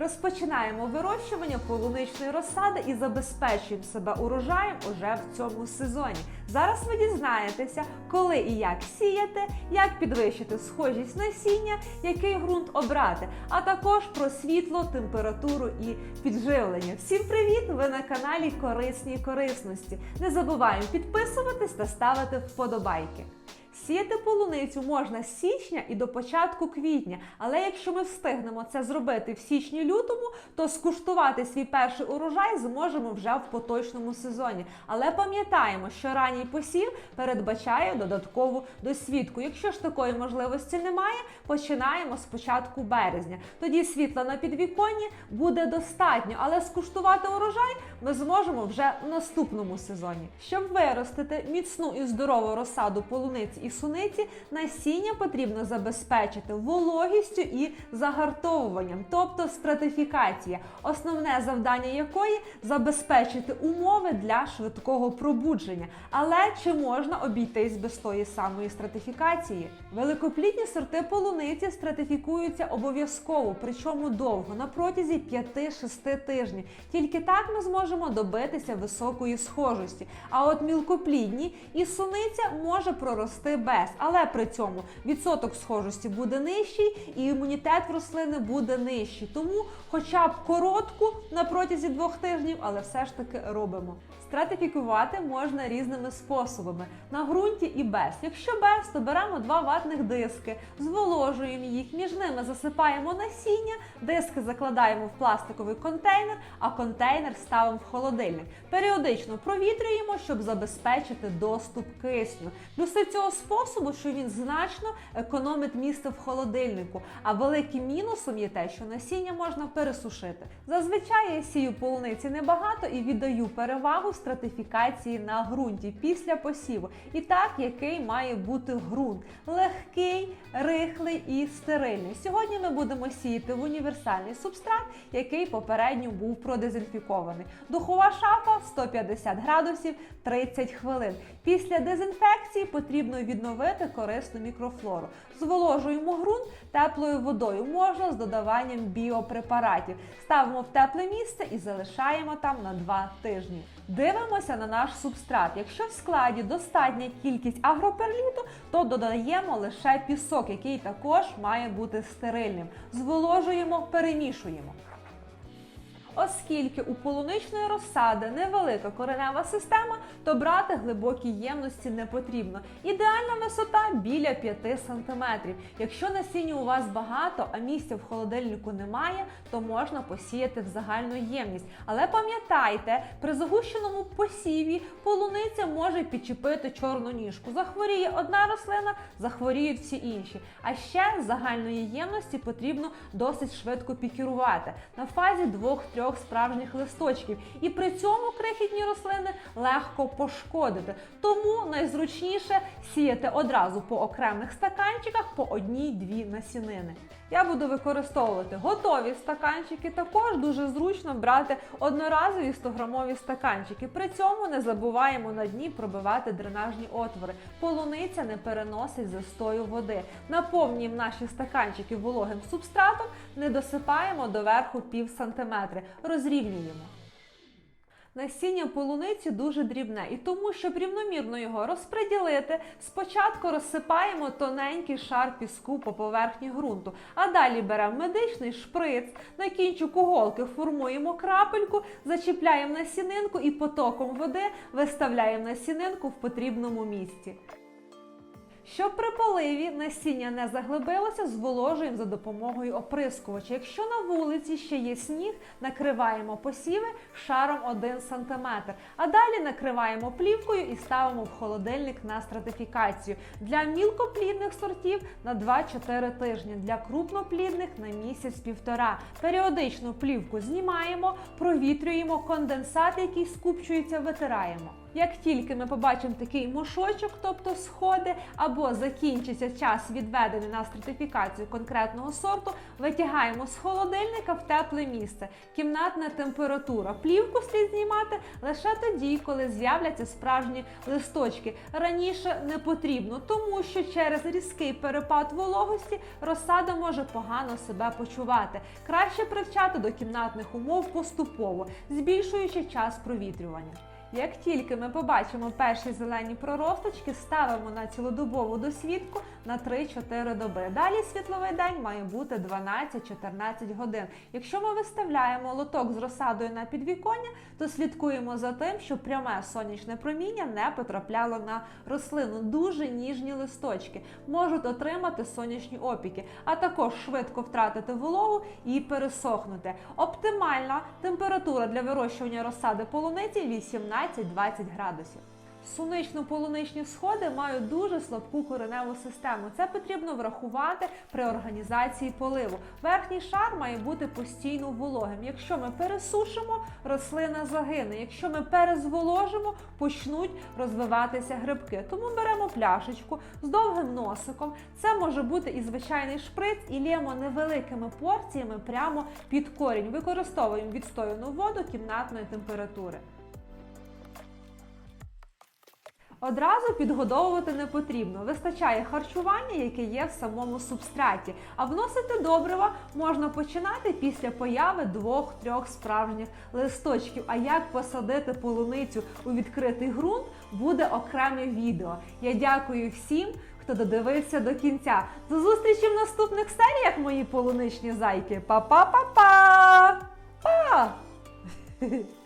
Розпочинаємо вирощування полуничної розсади і забезпечуємо себе урожаєм уже в цьому сезоні. Зараз ви дізнаєтеся, коли і як сіяти, як підвищити схожість насіння, який ґрунт обрати, а також про світло, температуру і підживлення. Всім привіт! Ви на каналі Корисні корисності. Не забуваємо підписуватись та ставити вподобайки. Сіяти полуницю можна з січня і до початку квітня, але якщо ми встигнемо це зробити в січні-лютому, то скуштувати свій перший урожай зможемо вже в поточному сезоні. Але пам'ятаємо, що ранній посів передбачає додаткову досвідку. Якщо ж такої можливості немає, починаємо з початку березня. Тоді світла на підвіконні буде достатньо, але скуштувати урожай ми зможемо вже в наступному сезоні. Щоб виростити міцну і здорову розсаду полуниці і суниці, насіння потрібно забезпечити вологістю і загартовуванням, тобто стратифікація, основне завдання якої забезпечити умови для швидкого пробудження. Але чи можна обійтись без тої самої стратифікації? Великоплідні сорти полуниці стратифікуються обов'язково, причому довго, на протязі 5-6 тижнів. Тільки так ми зможемо добитися високої схожості. А от мілкоплідні і суниця може прорости без, але при цьому відсоток схожості буде нижчий і імунітет в рослини буде нижчий. Тому, хоча б коротку на протязі двох тижнів, але все ж таки робимо. Стратифікувати можна різними способами на ґрунті і без. Якщо без, то беремо два ватних диски, зволожуємо їх, між ними засипаємо насіння, диски закладаємо в пластиковий контейнер, а контейнер ставимо в холодильник. Періодично провітрюємо, щоб забезпечити доступ кисню. Плюси цього способу, що він значно економить місце в холодильнику. А великим мінусом є те, що насіння можна пересушити. Зазвичай я сію полуниці небагато і віддаю перевагу стратифікації на ґрунті після посіву. І так, який має бути ґрунт легкий, рихлий і стерильний. Сьогодні ми будемо сіяти в універсальний субстрат, який попередньо був продезінфікований. Духова шафа 150 градусів 30 хвилин. Після дезінфекції потрібно відновити корисну мікрофлору. Зволожуємо ґрунт теплою водою, можна з додаванням біопрепаратів. Ставимо в тепле місце і залишаємо там на 2 тижні. Дивимося на наш субстрат. Якщо в складі достатня кількість агроперліту, то додаємо лише пісок, який також має бути стерильним. Зволожуємо, перемішуємо. Оскільки у полуничної розсади невелика коренева система, то брати глибокі ємності не потрібно. Ідеальна висота біля 5 см. Якщо насіння у вас багато, а місця в холодильнику немає, то можна посіяти в загальну ємність. Але пам'ятайте, при загущеному посіві полуниця може підчепити чорну ніжку. Захворіє одна рослина, захворіють всі інші. А ще загальної ємності потрібно досить швидко пікірувати на фазі 2-3 справжніх листочків. І при цьому крихітні рослини легко пошкодити. Тому найзручніше сіяти одразу по окремих стаканчиках по одній-дві насінини. Я буду використовувати готові стаканчики. Також дуже зручно брати одноразові 100-грамові стаканчики. При цьому не забуваємо на дні пробивати дренажні отвори. Полуниця не переносить застою води. Наповнюємо наші стаканчики вологим субстратом, не досипаємо доверху пів сантиметри, розрівнюємо. Насіння полуниці дуже дрібне, і тому, щоб рівномірно його розподілити, спочатку розсипаємо тоненький шар піску по поверхні ґрунту, а далі беремо медичний шприц, на кінчику голки формуємо крапельку, зачіпляємо насінинку і потоком води виставляємо насінинку в потрібному місці. Щоб при поливі насіння не заглибилося, зволожуємо за допомогою оприскувача. Якщо на вулиці ще є сніг, накриваємо посіви шаром 1 см, а далі накриваємо плівкою і ставимо в холодильник на стратифікацію. Для мілкоплідних сортів на 2-4 тижні, для крупноплідних на місяць-півтора. Періодично плівку знімаємо, провітрюємо, конденсат, який скупчується, витираємо. Як тільки ми побачимо такий мушочок, тобто сходи, або закінчиться час відведений на стратифікацію конкретного сорту, витягаємо з холодильника в тепле місце. Кімнатна температура. Плівку слід знімати лише тоді, коли з'являться справжні листочки. Раніше не потрібно, тому що через різкий перепад вологості розсада може погано себе почувати. Краще привчати до кімнатних умов поступово, збільшуючи час провітрювання. Як тільки ми побачимо перші зелені проросточки, ставимо на цілодобову досвідку на 3-4 доби. Далі світловий день має бути 12-14 годин. Якщо ми виставляємо лоток з розсадою на підвіконня, то слідкуємо за тим, щоб пряме сонячне проміння не потрапляло на рослину. Дуже ніжні листочки можуть отримати сонячні опіки, а також швидко втратити вологу і пересохнути. Оптимальна температура для вирощування розсади полуниці 18-20 градусів. Сунично-полуничні сходи мають дуже слабку кореневу систему. Це потрібно врахувати при організації поливу. Верхній шар має бути постійно вологим. Якщо ми пересушимо, рослина загине. Якщо ми перезволожимо, почнуть розвиватися грибки. Тому беремо пляшечку з довгим носиком. Це може бути і звичайний шприц, і лємо невеликими порціями прямо під корінь. Використовуємо відстояну воду кімнатної температури. Одразу підгодовувати не потрібно. Вистачає харчування, яке є в самому субстраті. А вносити добрива можна починати після появи двох-трьох справжніх листочків. А як посадити полуницю у відкритий ґрунт, буде окреме відео. Я дякую всім, хто додивився до кінця. До зустрічі в наступних серіях, мої полуничні зайки. Па-па-па-па! Па!